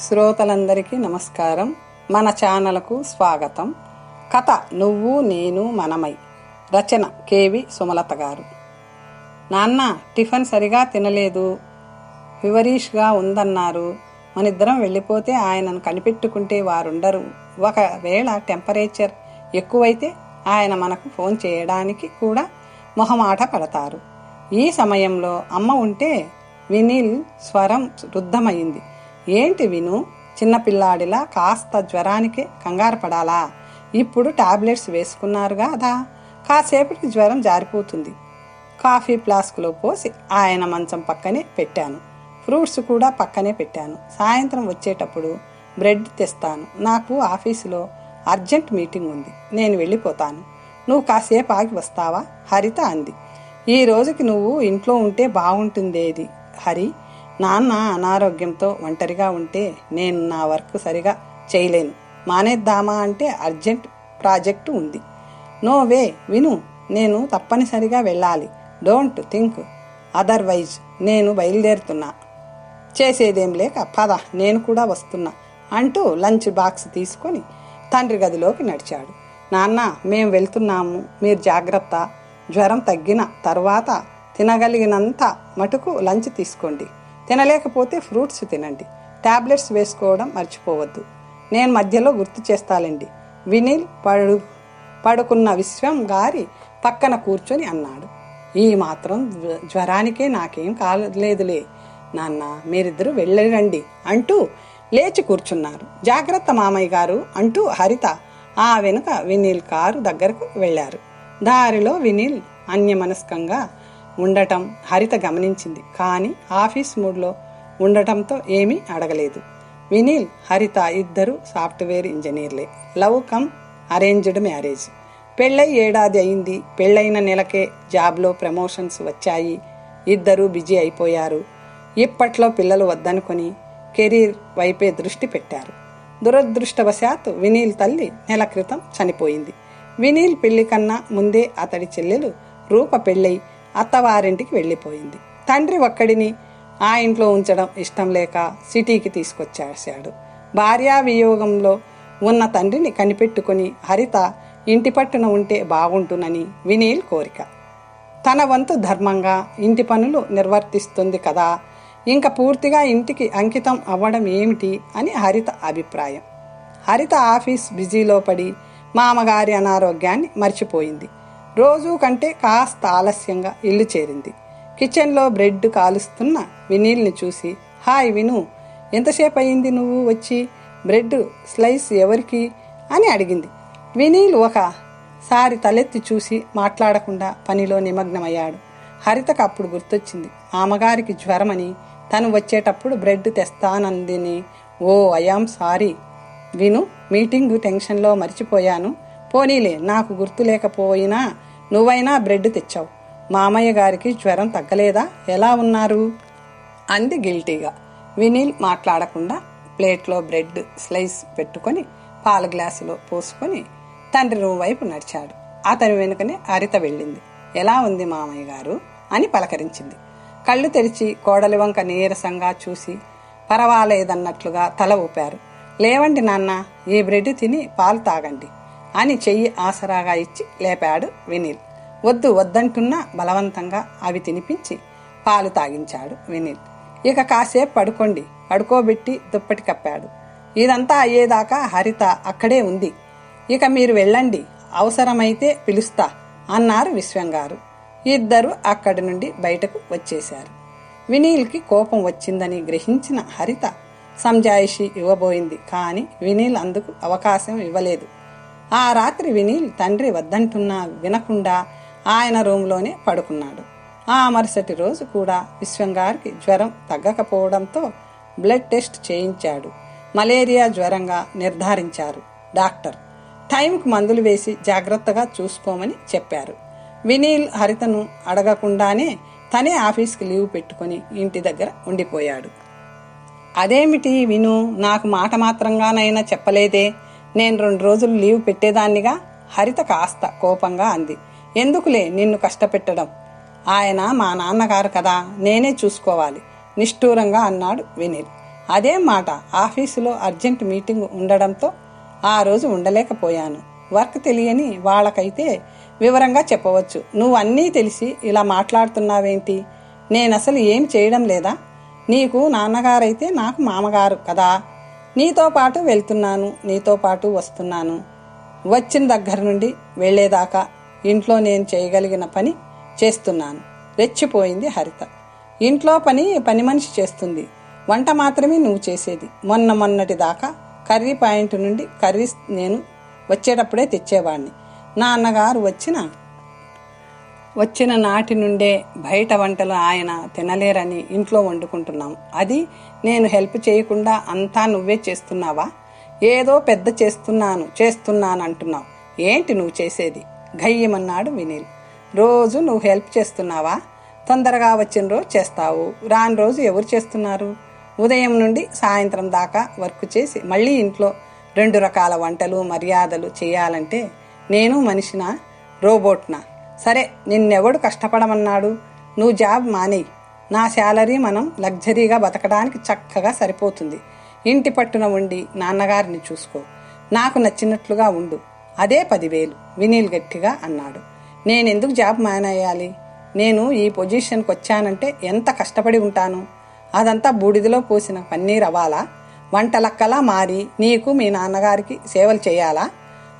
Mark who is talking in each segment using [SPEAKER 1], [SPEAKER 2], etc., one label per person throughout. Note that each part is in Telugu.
[SPEAKER 1] శ్రోతలందరికీ నమస్కారం. మన ఛానల్కు స్వాగతం. కథ నువ్వు నేను మనమై. రచన కేవి సుమలత గారు. నాన్న టిఫిన్ సరిగా తినలేదు. వివరీష్గా ఉందన్నారు. మనిద్దరం వెళ్ళిపోతే ఆయనను కనిపెట్టుకుంటే వారుండరు. ఒకవేళ టెంపరేచర్ ఎక్కువైతే ఆయన మనకు ఫోన్ చేయడానికి కూడా మొహమాట పడతారు. ఈ సమయంలో అమ్మ ఉంటే వినీల్ స్వరం రుద్ధమైంది ఏంటి విను? చిన్నపిల్లాడిలా కాస్త జ్వరానికే కంగారు పడాలా? ఇప్పుడు టాబ్లెట్స్ వేసుకున్నారుగా అదా కాసేపటికి జ్వరం జారిపోతుంది. కాఫీ ఫ్లాస్క్లో పోసి ఆయన మంచం పక్కనే పెట్టాను. ఫ్రూట్స్ కూడా పక్కనే పెట్టాను. సాయంత్రం వచ్చేటప్పుడు బ్రెడ్ తెస్తాను. నాకు ఆఫీసులో అర్జెంట్ మీటింగ్ ఉంది. నేను వెళ్ళిపోతాను. నువ్వు కాసేపు ఆగి వస్తావా? హరిత అంది. ఈ రోజుకి నువ్వు ఇంట్లో ఉంటే బాగుంటుందేది? హరి నాన్న అనారోగ్యంతో ఒంటరిగా ఉంటే నేను నా వర్క్ సరిగా చేయలేను. మానేద్దామా అంటే అర్జెంట్ ప్రాజెక్టు ఉంది. నో వే విను. నేను తప్పనిసరిగా వెళ్ళాలి. డోంట్ థింక్ అదర్వైజ్ నేను బయలుదేరుతున్నా. చేసేదేం లేక పద నేను కూడా వస్తున్నా అంటూ లంచ్ బాక్స్ తీసుకొని తండ్రి గదిలోకి నడిచాడు. నాన్న మేము వెళ్తున్నాము. మీరు జాగ్రత్త. జ్వరం తగ్గిన తర్వాత తినగలిగినంత మటుకు లంచ్ తీసుకోండి. తినలేకపోతే ఫ్రూట్స్ తినండి. టాబ్లెట్స్ వేసుకోవడం మర్చిపోవద్దు. నేను మధ్యలో గుర్తు చేస్తాలండి. వినిల్ పడు పడుకున్న విశ్వం గారి పక్కన కూర్చొని అన్నాడు. ఈ మాత్రం జ్వ- జ్వరానికే నాకేం కాలేదులే. నాన్న మీరిద్దరూ వెళ్ళరండి అంటూ లేచి కూర్చున్నారు. జాగ్రత్త మామయ్య గారు అంటూ హరిత ఆ వెనుక వినీల్ కారు దగ్గరకు వెళ్ళారు. దారిలో వినీల్ అన్యమనస్కంగా ఉండటం హరిత గమనించింది. కానీ ఆఫీస్ మూడ్లో ఉండటంతో ఏమీ అడగలేదు. వినీల్ హరిత ఇద్దరు software ఇంజనీర్లే. Love come arranged marriage. పెళ్ళై ఏడాది అయింది. పెళ్ళైన నెలకే జాబ్లో ప్రమోషన్స్ వచ్చాయి. ఇద్దరూ బిజీ అయిపోయారు. ఇప్పట్లో పిల్లలు వద్దనుకొని కెరీర్ వైపే దృష్టి పెట్టారు. దురదృష్టవశాత్తు వినీల్ తల్లి నెల క్రితం చనిపోయింది. వినీల్ పెళ్ళి కన్నా ముందే అతడి చెల్లెలు రూప పెళ్ళై అత్తవారింటికి వెళ్ళిపోయింది. తండ్రి ఒక్కడిని ఆ ఇంట్లో ఉంచడం ఇష్టం లేక సిటీకి తీసుకొచ్చేశాడు. భార్యా వియోగంలో ఉన్న తండ్రిని కనిపెట్టుకుని హరిత ఇంటి పట్టున ఉంటే బాగుంటునని వినీల్ కోరిక. తన వంతు ధర్మంగా ఇంటి పనులు నిర్వర్తిస్తుంది కదా ఇంకా పూర్తిగా ఇంటికి అంకితం అవ్వడం ఏమిటి అని హరిత అభిప్రాయం. హరిత ఆఫీస్ బిజీలో పడి మామగారి అనారోగ్యాన్ని మర్చిపోయింది. రోజు కంటే కాస్త ఆలస్యంగా ఇల్లు చేరింది. కిచెన్లో బ్రెడ్ కాలుస్తున్న వినీల్ని చూసి హాయ్ విను ఎంతసేపు అయింది నువ్వు వచ్చి? బ్రెడ్ స్లైస్ ఎవరికి? అని అడిగింది. వినీల్ ఒకసారి తలెత్తి చూసి మాట్లాడకుండా పనిలో నిమగ్నమయ్యాడు. హరితకు అప్పుడు గుర్తొచ్చింది ఆమగారికి జ్వరమని తను వచ్చేటప్పుడు బ్రెడ్ తెస్తానందిని. Oh I am sorry. విను మీటింగ్ టెన్షన్లో మర్చిపోయాను. పోనీలే నాకు గుర్తు లేకపోయినా నువ్వైనా బ్రెడ్ తెచ్చావు. మామయ్య గారికి జ్వరం తగ్గలేదా? ఎలా ఉన్నారు? అంది గిల్టీగా. వినీల్ మాట్లాడకుండా ప్లేట్లో బ్రెడ్ స్లైస్ పెట్టుకొని పాల గ్లాసులో పోసుకొని తండ్రి రూమ్ వైపు నడిచాడు. అతని వెనుకనే హరిత వెళ్ళింది. ఎలా ఉంది మామయ్య గారు? అని పలకరించింది. కళ్ళు తెరిచి కోడలి వంక నీరసంగా చూసి పర్వాలేదన్నట్లుగా తల ఊపారు. లేవండి నాన్న ఈ బ్రెడ్ తిని పాలు తాగండి. అని చెయ్యి ఆసరాగా ఇచ్చి లేపాడు వినీల్. వద్దు వద్దంటున్నా బలవంతంగా అవి తినిపించి పాలు తాగించాడు వినీల్. ఇక కాసేపు పడుకోండి పడుకోబెట్టి దుప్పటి కప్పాడు. ఇదంతా అయ్యేదాకా హరిత అక్కడే ఉంది. ఇక మీరు వెళ్ళండి అవసరమైతే పిలుస్తా అన్నారు విశ్వంగారు. ఇద్దరు అక్కడి నుండి బయటకు వచ్చేశారు. వినీల్కి కోపం వచ్చిందని గ్రహించిన హరిత సంజాయిషి ఇవ్వబోయింది కానీ వినీల్ అందుకు అవకాశం ఇవ్వలేదు. ఆ రాత్రి వినీల్ తండ్రి వద్దంటున్నా వినకుండా ఆయన రూంలోనే పడుకున్నాడు. ఆ మరుసటి రోజు కూడా విశ్వంగారికి జ్వరం తగ్గకపోవడంతో బ్లడ్ టెస్ట్ చేయించాడు. మలేరియా జ్వరంగా నిర్ధారించారు డాక్టర్. టైంకు మందులు వేసి జాగ్రత్తగా చూసుకోమని చెప్పారు. వినీల్ హరితను అడగకుండానే తనే ఆఫీస్కి లీవ్ పెట్టుకొని ఇంటి దగ్గర ఉండిపోయాడు. అదేమిటి విను నాకు మాట మాత్రంగానైనా చెప్పలేదే? నేను రెండు రోజులు లీవ్ పెట్టేదాన్నిగా హరిత కాస్త కోపంగా అంది. ఎందుకులే నిన్ను కష్టపెట్టడం? ఆయన మా నాన్నగారు కదా నేనే చూసుకోవాలి నిష్ఠూరంగా అన్నాడు వినీల్ అదే మాట ఆఫీసులో అర్జెంట్ మీటింగ్ ఉండడంతో ఆ రోజు ఉండలేకపోయాను. వర్క్ తెలియని వాళ్ళకైతే వివరంగా చెప్పవచ్చు. నువ్వు అన్నీ తెలిసి ఇలా మాట్లాడుతున్నావేంటి? నేను అసలు ఏం చేయడం లేదా? నీకు నాన్నగారైతే నాకు మామగారు కదా నీతో పాటు వెళ్తున్నాను నీతో పాటు వస్తున్నాను. వచ్చిన దగ్గర నుండి వెళ్ళేదాకా ఇంట్లో నేను చేయగలిగిన పని చేస్తున్నాను. రెచ్చిపోయింది హరిత. ఇంట్లో పని పని మనిషి చేస్తుంది. వంట మాత్రమే నువ్వు చేసేది. మొన్న మొన్నటి దాకా కర్రీ పాయింట్ నుండి కర్రీస్ నేను వచ్చేటప్పుడే తెచ్చేవాడిని నాన్నగారు వచ్చిన వచ్చిన నాటి నుండే బయట వంటలు ఆయన తినలేరని ఇంట్లో వండుకుంటున్నాం. అది నేను హెల్ప్ చేయకుండా అంతా నువ్వే చేస్తున్నావా? ఏదో పెద్ద చేస్తున్నాను చేస్తున్నాను అంటున్నావు ఏంటి నువ్వు చేసేది? గయ్యమన్నాడు వినీల్. రోజు నువ్వు హెల్ప్ చేస్తున్నావా? తొందరగా వచ్చిన రోజు చేస్తావు. రాని రోజు ఎవరు చేస్తున్నారు? ఉదయం నుండి సాయంత్రం దాకా వర్క్ చేసి మళ్ళీ ఇంట్లో రెండు రకాల వంటలు మర్యాదలు చేయాలంటే నేను మనిషినా రోబోట్నా? సరే నిన్నెవడు కష్టపడమన్నాడు? నువ్వు జాబ్ మానేయి. నా శాలరీ మనం లగ్జరీగా బతకడానికి చక్కగా సరిపోతుంది. ఇంటి పట్టున ఉండి నాన్నగారిని చూసుకో. నాకు నచ్చినట్లుగా ఉండు. అదే పదివేలు. వినీల్ గట్టిగా అన్నాడు. నేనెందుకు జాబ్ మానేయాలి? నేను ఈ పొజిషన్కి వచ్చానంటే ఎంత కష్టపడి ఉంటాను? అదంతా బూడిదలో పోసిన పన్నీర్ అవ్వాలా? వంటలక్కలా మారి నీకు మీ నాన్నగారికి సేవలు చేయాలా?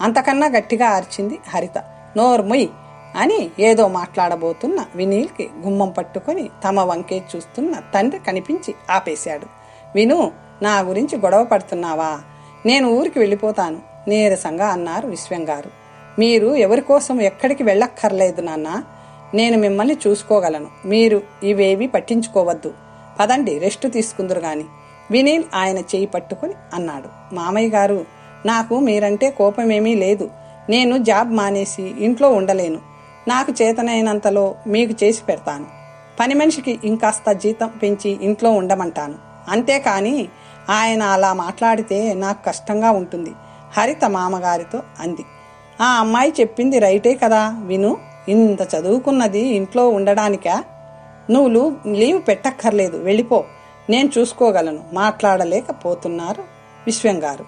[SPEAKER 1] అంతకన్నా గట్టిగా అరిచింది హరిత. నోర్ముయ్. అని ఏదో మాట్లాడబోతున్న వినీల్కి గుమ్మం పట్టుకొని తమ వంకే చూస్తున్న తండ్రి కనిపించి ఆపేశాడు. విను నా గురించి గొడవ పడుతున్నావా? నేను ఊరికి వెళ్ళిపోతాను నీరసంగా అన్నారు విశ్వం గారు మీరు ఎవరి కోసం ఎక్కడికి వెళ్ళక్కర్లేదు నాన్న. నేను మిమ్మల్ని చూసుకోగలను. మీరు ఇవేవి పట్టించుకోవద్దు. పదండి రెస్ట్ తీసుకుందరు గాని. వినీల్ ఆయన చేయి పట్టుకుని అన్నాడు. మామయ్య గారు నాకు మీరంటే కోపమేమీ లేదు. నేను జాబ్ మానేసి ఇంట్లో ఉండలేను. నాకు చేతనైనంతలో మీకు చేసి పెడతాను. పని మనిషికి ఇంకాస్త జీతం పెంచి ఇంట్లో ఉండమంటాను. అంతేకాని ఆయన అలా మాట్లాడితే నాకు కష్టంగా ఉంటుంది హరిత మామగారితో అంది. ఆ అమ్మాయి చెప్పింది రైటే కదా విను ఇంత చదువుకున్నది ఇంట్లో ఉండడానికా? నువ్వు లీవ్ పెట్టక్కర్లేదు వెళ్ళిపో నేను చూసుకోగలను మాట్లాడలేకపోతున్నారు విశ్వం గారు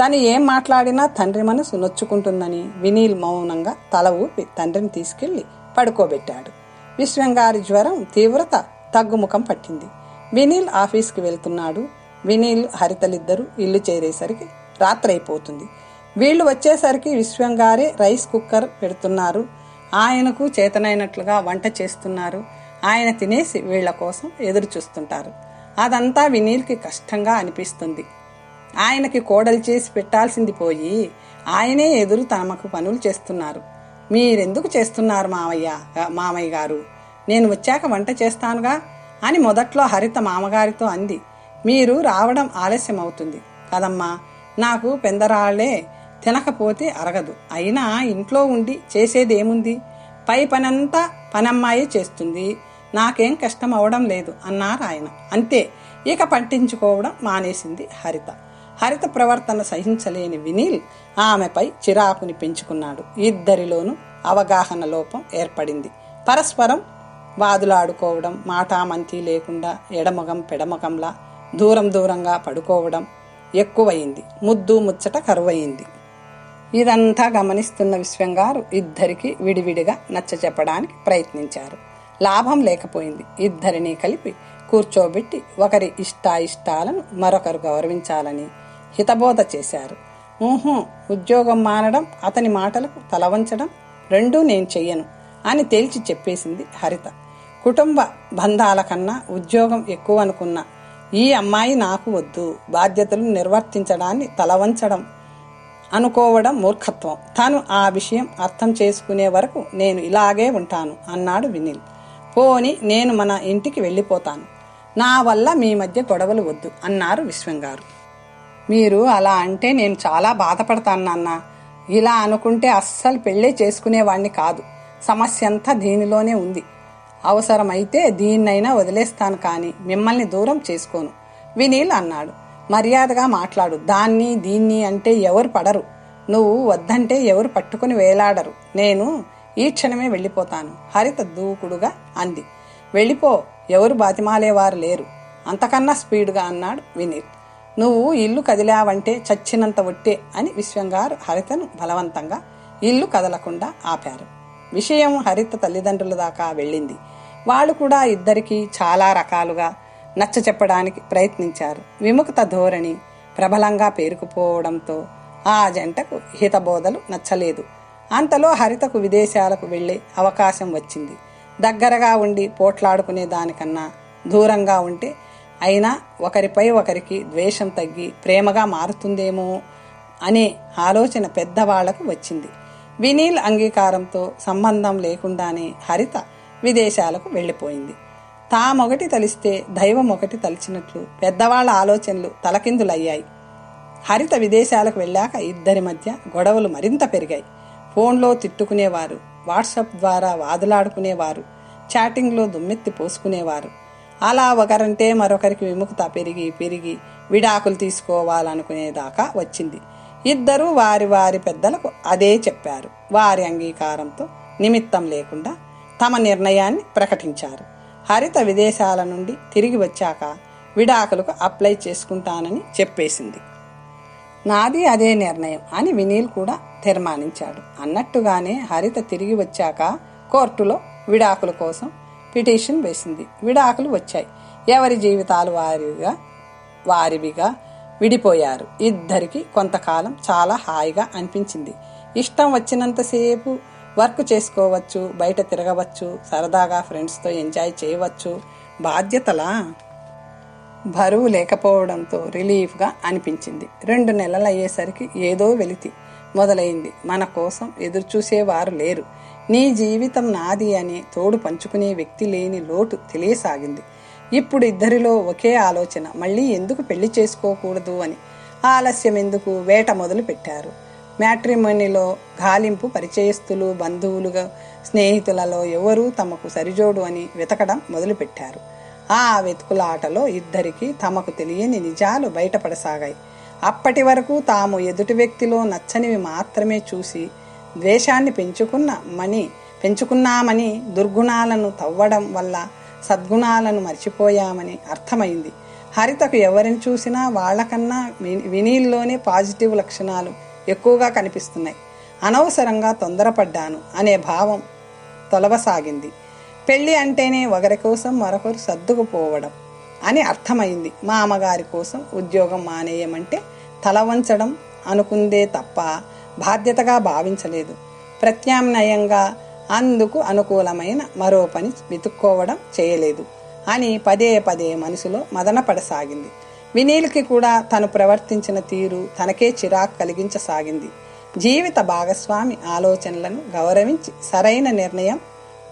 [SPEAKER 1] తను ఏం మాట్లాడినా తండ్రి మనసు నొచ్చుకుంటుందని వినీల్ మౌనంగా తల ఊపి తండ్రిని తీసుకెళ్ళి పడుకోబెట్టాడు. విశ్వంగారి జ్వరం తీవ్రత తగ్గుముఖం పట్టింది. వినీల్ ఆఫీస్కి వెళ్తున్నాడు. వినీల్ హరితలిద్దరూ ఇల్లు చేరేసరికి రాత్రైపోతుంది. వీళ్ళు వచ్చేసరికి విశ్వంగారే రైస్ కుక్కర్ పెడుతున్నారు. ఆయనకు చేతనైనట్లుగా వంట చేస్తున్నారు. ఆయన తినేసి వీళ్ళ కోసం ఎదురు చూస్తుంటారు అదంతా వినీల్కి కష్టంగా అనిపిస్తుంది. ఆయనకి కోడలు చేసి పెట్టాల్సింది పోయి ఆయనే ఎదురు తమకు పనులు చేస్తున్నారు. మీరెందుకు చేస్తున్నారు మామయ్య మామయ్య గారు? నేను వచ్చాక వంట చేస్తానుగా అని మొదట్లో హరిత మామగారితో అంది. మీరు రావడం ఆలస్యం అవుతుంది కదమ్మా నాకు పెందరాళ్ళే తినకపోతే అరగదు. అయినా ఇంట్లో ఉండి చేసేదేముంది? పై పనంతా పనమ్మాయి చేస్తుంది. నాకేం కష్టం అవడం లేదు అన్నారు ఆయన అంతే ఇక పట్టించుకోవడం మానేసింది హరిత. హరిత ప్రవర్తన సహించలేని వినీల్ ఆమెపై చిరాకుని పెంచుకున్నాడు. ఇద్దరిలోనూ అవగాహన లోపం ఏర్పడింది. పరస్పరం వాదులాడుకోవడం మాటామంతి లేకుండా ఎడమగం పెడమగంలా దూరం దూరంగా పడుకోవడం ఎక్కువయింది ముద్దు ముచ్చట కరువయింది ఇదంతా గమనిస్తున్న విశ్వంగారు ఇద్దరికి విడివిడిగా నచ్చ చెప్పడానికి ప్రయత్నించారు. లాభం లేకపోయింది. ఇద్దరిని కలిపి కూర్చోబెట్టి ఒకరి ఇష్టాయిష్టాలను మరొకరు గౌరవించాలని హితబోధ చేశారు. ఉద్యోగం మానడం అతని మాటలకు తలవంచడం రెండూ నేను చెయ్యను అని తేల్చి చెప్పేసింది హరిత. కుటుంబ బంధాల కన్నా ఉద్యోగం ఎక్కువ అనుకున్న. ఈ అమ్మాయి నాకు వద్దు బాధ్యతలు నిర్వర్తించడాన్ని తలవంచడం అనుకోవడం మూర్ఖత్వం. తాను ఆ విషయం అర్థం చేసుకునే వరకు నేను ఇలాగే ఉంటాను అన్నాడు వినిల్. పోని నేను మన ఇంటికి వెళ్ళిపోతాను. నా వల్ల మీ మధ్య గొడవలు వద్దు అన్నారు విశ్వంగారు. మీరు అలా అంటే నేను చాలా బాధపడతాను నాన్న. ఇలా అనుకుంటే అస్సలు పెళ్ళే చేసుకునేవాణ్ణి కాదు. సమస్య అంతా దీనిలోనే ఉంది. అవసరమైతే దీన్నైనా వదిలేస్తాను కానీ మిమ్మల్ని దూరం చేసుకోను. వినీల్ అన్నాడు. మర్యాదగా మాట్లాడు. దాన్ని దీన్ని అంటే ఎవరు పడరు. నువ్వు వద్దంటే ఎవరు పట్టుకుని వేలాడరు. నేను ఈ క్షణమే వెళ్ళిపోతాను. హరిత దూకుడుగా అంది. వెళ్ళిపో. ఎవరు బాతిమాలేవారు లేరు. అంతకన్నా స్పీడ్గా అన్నాడు వినీల్ నువ్వు ఇల్లు కదిలావంటే చచ్చినంత ఒట్టే అని విశ్వంగారు హరితను బలవంతంగా ఇల్లు కదలకుండా ఆపారు. విషయం హరిత తల్లిదండ్రుల దాకా వెళ్ళింది. వాళ్ళు కూడా ఇద్దరికీ చాలా రకాలుగా నచ్చ చెప్పడానికి ప్రయత్నించారు. విముక్త ధోరణి ప్రబలంగా పేరుకుపోవడంతో ఆ జంటకు హితబోధలు నచ్చలేదు. అంతలో హరితకు విదేశాలకు వెళ్ళే అవకాశం వచ్చింది. దగ్గరగా ఉండి పోట్లాడుకునే దానికన్నా దూరంగా ఉంటే అయినా ఒకరిపై ఒకరికి ద్వేషం తగ్గి ప్రేమగా మారుతుందేమో అనే ఆలోచన పెద్దవాళ్ళకు వచ్చింది. వినీల్ అంగీకారంతో సంబంధం లేకుండానే హరిత విదేశాలకు వెళ్ళిపోయింది. తామొకటి తలిస్తే దైవం ఒకటి తలిచినట్లు పెద్దవాళ్ళ ఆలోచనలు తలకిందులయ్యాయి. హరిత విదేశాలకు వెళ్ళాక ఇద్దరి మధ్య గొడవలు మరింత పెరిగాయి. ఫోన్లో తిట్టుకునేవారు వాట్సాప్ ద్వారా వాదులాడుకునేవారు చాటింగ్లో దుమ్మెత్తి పోసుకునేవారు. అలా ఒకరంటే మరొకరికి విముక్త పెరిగి పెరిగి విడాకులు తీసుకోవాలనుకునేదాకా వచ్చింది. ఇద్దరూ వారి వారి పెద్దలకు అదే చెప్పారు. వారి అంగీకారంతో నిమిత్తం లేకుండా తమ నిర్ణయాన్ని ప్రకటించారు. హరిత విదేశాల నుండి తిరిగి వచ్చాక విడాకులకు అప్లై చేసుకుంటానని చెప్పేసింది. నాది అదే నిర్ణయం అని వినీల్ కూడా తీర్మానించాడు. అన్నట్టుగానే హరిత తిరిగి వచ్చాక కోర్టులో విడాకుల కోసం పిటిషన్ వేసింది. విడాకులు వచ్చాయి. ఎవరి జీవితాలు వారిగా వారివిగా విడిపోయారు. ఇద్దరికి కొంతకాలం చాలా హాయిగా అనిపించింది. ఇష్టం వచ్చినంతసేపు వర్క్ చేసుకోవచ్చు బయట తిరగవచ్చు సరదాగా ఫ్రెండ్స్తో ఎంజాయ్ చేయవచ్చు. బాధ్యతలా? బరువు లేకపోవడంతో రిలీఫ్గా అనిపించింది. రెండు నెలలు అయ్యేసరికి ఏదో వెలితి మొదలైంది. మన కోసం ఎదురుచూసేవారు లేరు. నీ జీవితం నాది అని తోడు పంచుకునే వ్యక్తి లేని లోటు తెలియసాగింది. ఇప్పుడు ఇద్దరిలో ఒకే ఆలోచన మళ్ళీ ఎందుకు పెళ్ళి చేసుకోకూడదు అని. ఆలస్యం ఎందుకు? వేట మొదలు పెట్టారు. మ్యాట్రిమోనీలో గాలింపు పరిచయస్తులు బంధువులుగా స్నేహితులలో ఎవరూ తమకు సరిజోడు అని వెతకడం మొదలుపెట్టారు ఆ వెతుకులాటలో ఇద్దరికి తమకు తెలియని నిజాలు బయటపడసాగాయి. అప్పటి వరకు తాము ఎదుటి వ్యక్తిలో నచ్చనివి మాత్రమే చూసి ద్వేషాన్ని పెంచుకున్న మని పెంచుకున్నామని దుర్గుణాలను తవ్వడం వల్ల సద్గుణాలను మర్చిపోయామని అర్థమైంది. హరితకు ఎవరిని చూసినా వాళ్ళకన్నా వినీల్లోనే పాజిటివ్ లక్షణాలు ఎక్కువగా కనిపిస్తున్నాయి. అనవసరంగా తొందరపడ్డాను అనే భావం తొలవసాగింది. పెళ్ళి అంటేనే ఒకరి కోసం మరొకరు సర్దుకుపోవడం అని అర్థమైంది. మా అమ్మగారి కోసం ఉద్యోగం మానేయమంటే తల వంచడం అనుకుందే తప్ప బాధ్యతగా భావించలేదు. ప్రత్యామ్నాయంగా అందుకు అనుకూలమైన మరో పని వెతుక్కోవడం చేయలేదు. అని పదే పదే మనసులో మదనపడసాగింది. వినీల్కి కూడా తను ప్రవర్తించిన తీరు తనకే చిరాకు కలిగించసాగింది. జీవిత భాగస్వామి ఆలోచనలను గౌరవించి సరైన నిర్ణయం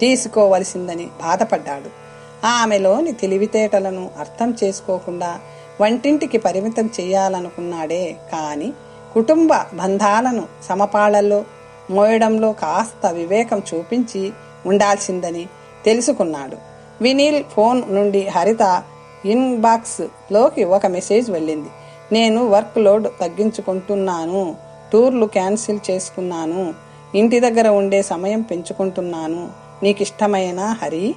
[SPEAKER 1] తీసుకోవలసిందని బాధపడ్డాడు. ఆమెలోని తెలివితేటలను అర్థం చేసుకోకుండా వంటింటికి పరిమితం చేయాలనుకున్నాడే కానీ కుటుంబ బంధాలను సమపాళల్లో మోయడంలో కాస్త వివేకం చూపించి ఉండాల్సిందని తెలుసుకున్నాడు. వినీల్ ఫోన్ నుండి హరిత ఇన్బాక్స్లోకి ఒక మెసేజ్ వెళ్ళింది. నేను వర్క్ లోడ్ తగ్గించుకుంటున్నాను. టూర్లు క్యాన్సిల్ చేసుకున్నాను. ఇంటి దగ్గర ఉండే సమయం పెంచుకుంటున్నాను. నీకు ఇష్టమైన హరి?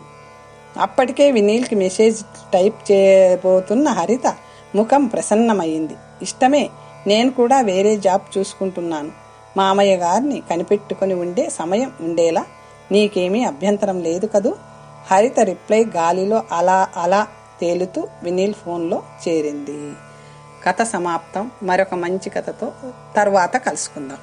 [SPEAKER 1] అప్పటికే వినీల్కి మెసేజ్ టైప్ చేయబోతున్న హరిత ముఖం ప్రసన్నమైంది ఇష్టమే నేను కూడా వేరే జాబ్ చూసుకుంటున్నాను. మామయ్య గారిని కనిపెట్టుకుని ఉండే సమయం ఉండేలా నీకేమీ అభ్యంతరం లేదు కదూ? హరిత రిప్లై గాలిలో అలా అలా తేలుతూ వినీల్ ఫోన్లో చేరింది. కథ సమాప్తం. మరొక మంచి కథతో తర్వాత కలుసుకుందాం.